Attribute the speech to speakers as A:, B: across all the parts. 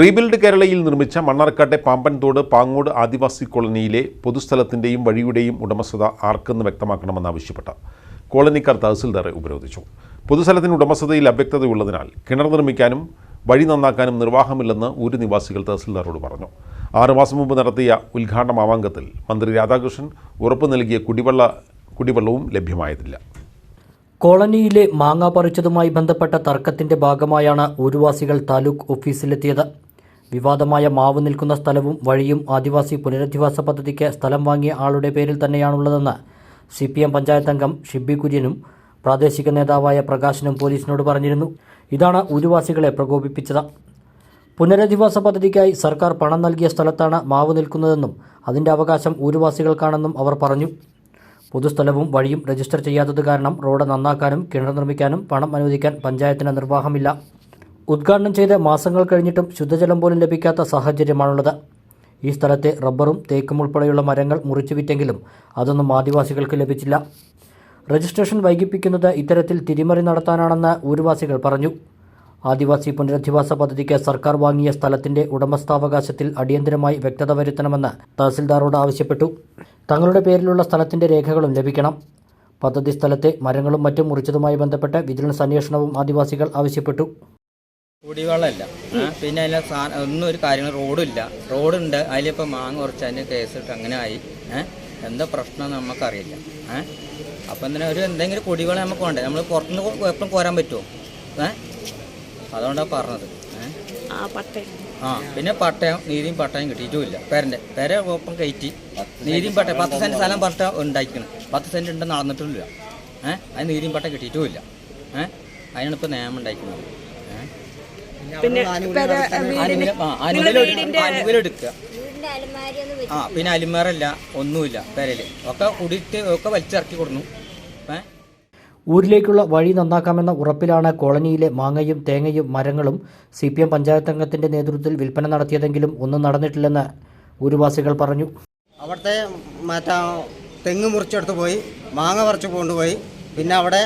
A: Rebuild കേരളയിൽ നിർമ്മിച്ച മണ്ണാർക്കാട്ടെ പാമ്പൻതോട് പാങ്ങോട് ആദിവാസി കോളനിയിലെ പൊതുസ്ഥലത്തിന്റെയും വഴിയുടെയും ഉടമസ്ഥത ആർക്കെന്ന് വ്യക്തമാക്കണമെന്നാവശ്യപ്പെട്ട് കോളനിക്കാർ തഹസിൽദാറെ ഉപരോധിച്ചു. പൊതുസ്ഥലത്തിന് ഉടമസ്ഥതയിൽ അവ്യക്തതയുള്ളതിനാൽ കിണർ നിർമ്മിക്കാനും വഴി നന്നാക്കാനും നിർവാഹമില്ലെന്ന് ഊര് നിവാസികൾ തഹസിൽദാറോട് പറഞ്ഞു. ആറുമാസം മുമ്പ് നടത്തിയ ഉദ്ഘാടന മാമാങ്കത്തിൽ മന്ത്രി രാധാകൃഷ്ണൻ ഉറപ്പ് നൽകിയ കുടിവെള്ള കുടിവെള്ളവും ലഭ്യമായതില്ല.
B: കോളനിയിലെ മാങ്ങ പറിച്ചതുമായി ബന്ധപ്പെട്ട തർക്കത്തിന്റെ ഭാഗമായാണ് ഊരുവാസികൾ താലൂക്ക് ഓഫീസിലെത്തിയത്. വിവാദമായ മാവ് നിൽക്കുന്ന സ്ഥലവും വഴിയും ആദിവാസി പുനരധിവാസ പദ്ധതിക്ക് സ്ഥലം വാങ്ങിയ ആളുടെ പേരിൽ തന്നെയാണുള്ളതെന്ന് സി പി എം പഞ്ചായത്ത് അംഗം ഷിബി കുര്യനും പ്രാദേശിക നേതാവായ പ്രകാശനും പോലീസിനോട് പറഞ്ഞിരുന്നു. ഇതാണ് ഊരുവാസികളെ പ്രകോപിപ്പിച്ചത്. പുനരധിവാസ പദ്ധതിക്കായി സർക്കാർ പണം നൽകിയ സ്ഥലത്താണ് മാവ് നിൽക്കുന്നതെന്നും അതിന്റെ അവകാശം ഊരുവാസികൾക്കാണെന്നും അവർ പറഞ്ഞു. പൊതുസ്ഥലവും വഴിയും രജിസ്റ്റർ ചെയ്യാത്തത് കാരണം റോഡ് നന്നാക്കാനും കിണർ നിർമ്മിക്കാനും പണം അനുവദിക്കാൻ പഞ്ചായത്തിന് നിർവാഹമില്ല. ഉദ്ഘാടനം ചെയ്ത് മാസങ്ങൾ കഴിഞ്ഞിട്ടും ശുദ്ധജലം പോലും ലഭിക്കാത്ത സാഹചര്യമാണുള്ളത്. ഈ സ്ഥലത്തെ റബ്ബറും തേക്കും ഉൾപ്പെടെയുള്ള മരങ്ങൾ മുറിച്ചു വിറ്റെങ്കിലും അതൊന്നും ആദിവാസികൾക്ക് ലഭിച്ചില്ല. രജിസ്ട്രേഷൻ വൈകിപ്പിക്കുന്നത് ഇത്തരത്തിൽ തിരിമറി നടത്താനാണെന്ന് ഊരുവാസികൾ പറഞ്ഞു. ആദിവാസി പുനരധിവാസ പദ്ധതിക്ക് സർക്കാർ വാങ്ങിയ സ്ഥലത്തിന്റെ ഉടമസ്ഥാവകാശത്തിൽ അടിയന്തരമായി വ്യക്തത വരുത്തണമെന്ന് തഹസിൽദാറോട് ആവശ്യപ്പെട്ടു. തങ്ങളുടെ പേരിലുള്ള സ്ഥലത്തിന്റെ രേഖകളും ലഭിക്കണം. പദ്ധതി സ്ഥലത്തെ മരങ്ങളും മറ്റും മുറിച്ചതുമായി ബന്ധപ്പെട്ട് വിജിലൻസ് അന്വേഷണവും ആദിവാസികൾ ആവശ്യപ്പെട്ടു.
C: കുടിവെള്ളമില്ല. പിന്നെ അതിലെ സാധനം ഒന്നും ഒരു കാര്യങ്ങൾ റോഡില്ല റോഡുണ്ട് അതിലിപ്പോൾ മാങ്ങ കുറച്ച് അതിന് ഇട്ട് അങ്ങനെ ആയി. എന്താ പ്രശ്നം നമുക്കറിയില്ല ഏഹ് അപ്പം തന്നെ ഒരു എന്തെങ്കിലും കുടിവെള്ളം നമുക്ക് വേണ്ടേ? നമ്മൾ പുറത്തുനിന്ന് എപ്പോഴും കോരാൻ പറ്റുമോ ഏഹ് അതുകൊണ്ടാണ് പറഞ്ഞത്.
D: ആ
C: പിന്നെ പട്ടയം നീതിയും പട്ടയം കിട്ടിയിട്ടുമില്ല. പേരന്റെ പേരെ ഒപ്പം കയറ്റി നീതിയും പട്ടയം പത്ത് സെന്റ് സ്ഥലം പട്ട ഉണ്ടാക്കിക്കണം പത്ത് സെന്റ് ഉണ്ട് നടന്നിട്ടില്ല ഏഹ് അത് നീതിയും പട്ടയം കിട്ടിയിട്ടുമില്ല. ഏഹ് അതിനാണ് ഇപ്പോൾ നിയമം ഉണ്ടാക്കുന്നത് ഏഹ്
D: പിന്നെ പെര വീടിന്
C: ആനുകൂല്യം ആ, പിന്നെ അലിമേറല്ല ഒന്നുമില്ല പെരയിൽ. ഒക്കെ കുടിയിട്ട് ഒക്കെ വലിച്ചിറക്കി കൊടുന്നു. ഏ?
B: ഊരിലേക്കുള്ള വഴി നന്നാക്കാമെന്ന ഉറപ്പിലാണ് കോളനിയിലെ മാങ്ങയും തേങ്ങയും മരങ്ങളും സി പി എം പഞ്ചായത്ത് അംഗത്തിന്റെ നേതൃത്വത്തിൽ വിൽപ്പന നടത്തിയതെങ്കിലും ഒന്നും നടന്നിട്ടില്ലെന്ന് ഊരുവാസികൾ പറഞ്ഞു.
E: അവിടുത്തെ മറ്റാ തെങ്ങ് മുറിച്ചെടുത്ത് പോയി മാങ്ങ പറിച്ചു കൊണ്ടുപോയി. പിന്നെ അവിടെ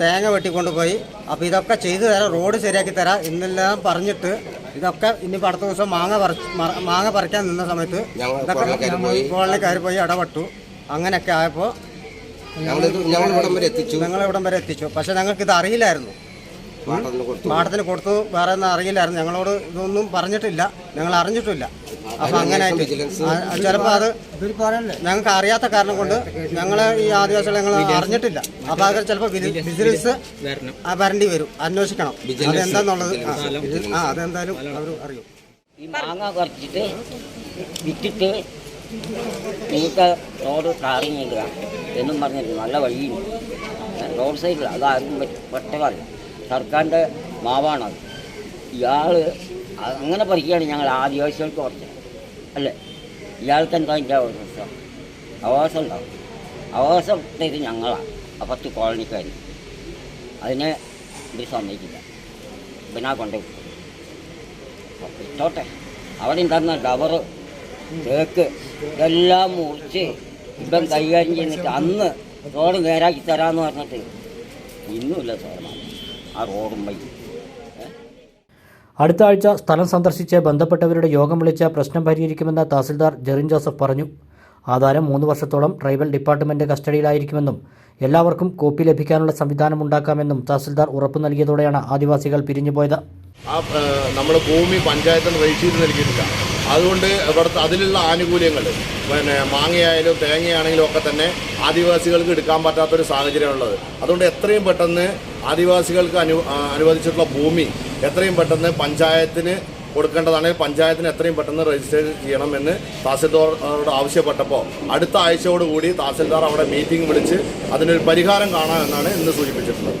E: തേങ്ങ വെട്ടിക്കൊണ്ടുപോയി. അപ്പോൾ ഇതൊക്കെ ചെയ്തു തരാം റോഡ് ശരിയാക്കി തരാം എന്നെല്ലാം പറഞ്ഞിട്ട് ഇതൊക്കെ ഇനിയിപ്പോൾ അടുത്ത ദിവസം മാങ്ങ മാങ്ങ പറിക്കാൻ നിന്ന സമയത്ത് ഇതൊക്കെ കോളനിക്കാർ പോയി. ഇടപെട്ടു അങ്ങനെയൊക്കെ ആയപ്പോൾ
F: ഞങ്ങൾ ഇവിടം വരെ എത്തിച്ചു.
E: ഞങ്ങൾ ഇവിടം വരെ എത്തിച്ചു. പക്ഷെ ഞങ്ങൾക്ക് ഇത് അറിയില്ലായിരുന്നു.
F: പാട്ടത്തിന് കൊടുത്തു.
E: വേറെ ഒന്നും അറിയില്ലായിരുന്നു. ഞങ്ങളോട് ഇതൊന്നും പറഞ്ഞിട്ടില്ല. ഞങ്ങൾ അറിഞ്ഞിട്ടില്ല. അപ്പൊ അങ്ങനെ ചിലപ്പോ ചിലപ്പോൾ അത് ഞങ്ങൾക്ക് അറിയാത്ത കാരണം കൊണ്ട് ഞങ്ങളെ ഈ ആദിവാസികളെ ഞങ്ങൾ അറിഞ്ഞിട്ടില്ല. അപ്പൊ അത് ചിലപ്പോൾ ബിസിനസ്
C: വരണം.
E: വരേണ്ടി വരും. അന്വേഷിക്കണം. അതെന്താന്നുള്ളത്? ആ, ആ അതെന്തായാലും അവർ അറിയും.
G: ഈ മാങ്ങ കുറച്ചിട്ട് വിറ്റിട്ട് നിങ്ങൾക്ക് റോഡ് ടാറിങ് എന്നും പറഞ്ഞിട്ട് നല്ല വഴിയും റോഡ് സൈഡിൽ അത് ആർക്കും പെട്ടതല്ല സർക്കാരിന്റെ മാവാണത് ഇയാൾ അങ്ങനെ പറിക്കുകയാണ് ഞങ്ങൾ ആദിവാസികൾക്ക് കുറച്ച്. അല്ലേ? ഇയാൾക്ക് എന്താ എന്റെ അവകാശം? അവകാശം ഉണ്ടാവും അവകാശം ഇത് ഞങ്ങളാണ്. ആ പത്ത് കോളനിക്കാർ അതിനെ ഇത് സമ്മതിക്കില്ല. പിന്നെ കൊണ്ടുപോയി ഇട്ടോട്ടെ. അവിടെ ഉണ്ടായിരുന്ന ഡബറ് തേക്ക് ഇതെല്ലാം മുറിച്ച് ഇപ്പം കൈകാര്യം ചെയ്തിട്ട് അന്ന് റോഡ് നേരാക്കി തരാമെന്ന് പറഞ്ഞിട്ട് ഇന്നുമില്ല സാറേ ആ
B: അടുത്ത ആഴ്ച സ്ഥലം സന്ദർശിച്ച് ബന്ധപ്പെട്ടവരുടെ യോഗം വിളിച്ച് പ്രശ്നം പരിഹരിക്കുമെന്ന് തഹസിൽദാർ ജെറിൻ ജോസഫ് പറഞ്ഞു. ആധാരം മൂന്ന് വർഷത്തോളം ട്രൈബൽ ഡിപ്പാർട്ട്മെന്റ് കസ്റ്റഡിയിലായിരിക്കുമെന്നും എല്ലാവർക്കും കോപ്പി ലഭിക്കാനുള്ള സംവിധാനം ഉണ്ടാക്കാമെന്നും തഹസിൽദാർ ഉറപ്പു നൽകിയതോടെയാണ് ആദിവാസികൾ പിരിഞ്ഞുപോയത്.
H: ആ നമ്മൾ ഭൂമി പഞ്ചായത്തിന് രജിസ്റ്റർ നൽകിയിട്ടില്ല. അതുകൊണ്ട് ഇവിടുത്തെ അതിലുള്ള ആനുകൂല്യങ്ങൾ പിന്നെ മാങ്ങയായാലും തേങ്ങയാണെങ്കിലും ഒക്കെ തന്നെ ആദിവാസികൾക്ക് എടുക്കാൻ പറ്റാത്തൊരു സാഹചര്യമുള്ളത് അതുകൊണ്ട് എത്രയും പെട്ടെന്ന് ആദിവാസികൾക്ക് അനു അനുവദിച്ചിട്ടുള്ള ഭൂമി എത്രയും പെട്ടെന്ന് പഞ്ചായത്തിന് കൊടുക്കേണ്ടതാണെങ്കിൽ പഞ്ചായത്തിന് എത്രയും പെട്ടെന്ന് രജിസ്റ്റർ ചെയ്യണമെന്ന് തഹസിൽദാറോട് ആവശ്യപ്പെട്ടപ്പോൾ അടുത്ത ആഴ്ചയോടുകൂടി തഹസിൽദാർ അവിടെ മീറ്റിംഗ് വിളിച്ച് അതിനൊരു പരിഹാരം കാണാമെന്നാണ് ഇന്ന് സൂചിപ്പിച്ചിട്ടുള്ളത്.